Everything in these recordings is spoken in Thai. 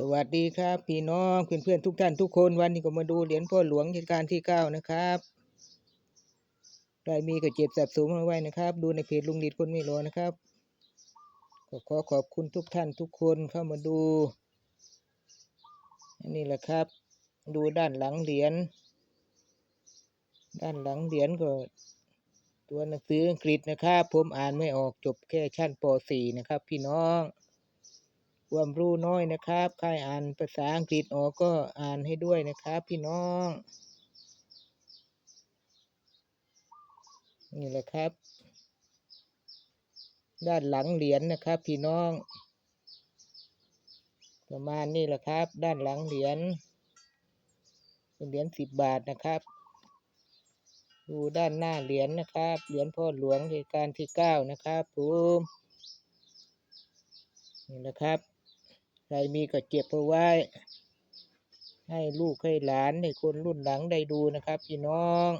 สวัสดีครับ พี่น้องเพื่อนเพื่อนๆทุกท่านทุกคนวันนี้ก็มาดูเหรียญพ่อหลวงรัชกาลที่เก้านะครับได้มีก็เจ็บสะสมเอาไว้นะครับ ดูในเพจลุงหลีดคนไม่รอนะครับก็ขอขอบคุณทุกท่านทุกคนเข้ามาดูอันนี้แหละครับ ดูด้านหลังเหรียญด้านหลังเหรียญก็ตัวหนังสืออังกฤษนะครับ ผมอ่านไม่ออกจบแค่ชั้นป .4 นะครับ พี่น้อง ความรู้น้อยนะครับใครอ่านภาษาอังกฤษออกก็อ่านให้ด้วยนะครับ พี่น้อง นี่แหละครับ ด้านหลังเหรียญนะครับ พี่น้อง ประมาณนี้แหละครับ ด้านหลังเหรียญเป็นเหรียญสิบบาทนะครับ ดูด้านหน้าเหรียญนะครับ เหรียญพ่อหลวงรัชกาลที่เก้านะครับผมนี่นะครับ ใครมีก็เก็บเอาไว้ ให้ลูกให้หลานให้คนรุ่นหลังได้ดูนะครับพี่น้อง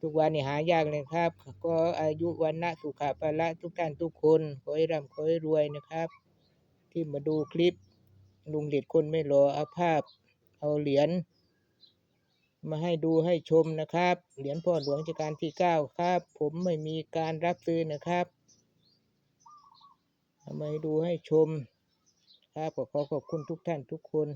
ทุกวันนี้หายากเลยครับ ก็อายุวันนะสุขภาละทุกท่านทุกคน ขอให้ร่ำขอให้รวยนะครับ ที่มาดูคลิปลุงเด็ดคนไม่รอเอาภาพเอาเหรียญมาให้ดูให้ชมนะครับ เหรียญพ่อหลวงรัชกาลที่เก้าครับ ผมไม่มีการรับซื้อนะครับ เอามาให้ดูให้ชม ครับขอขอขอบคุณทุกท่านทุกคน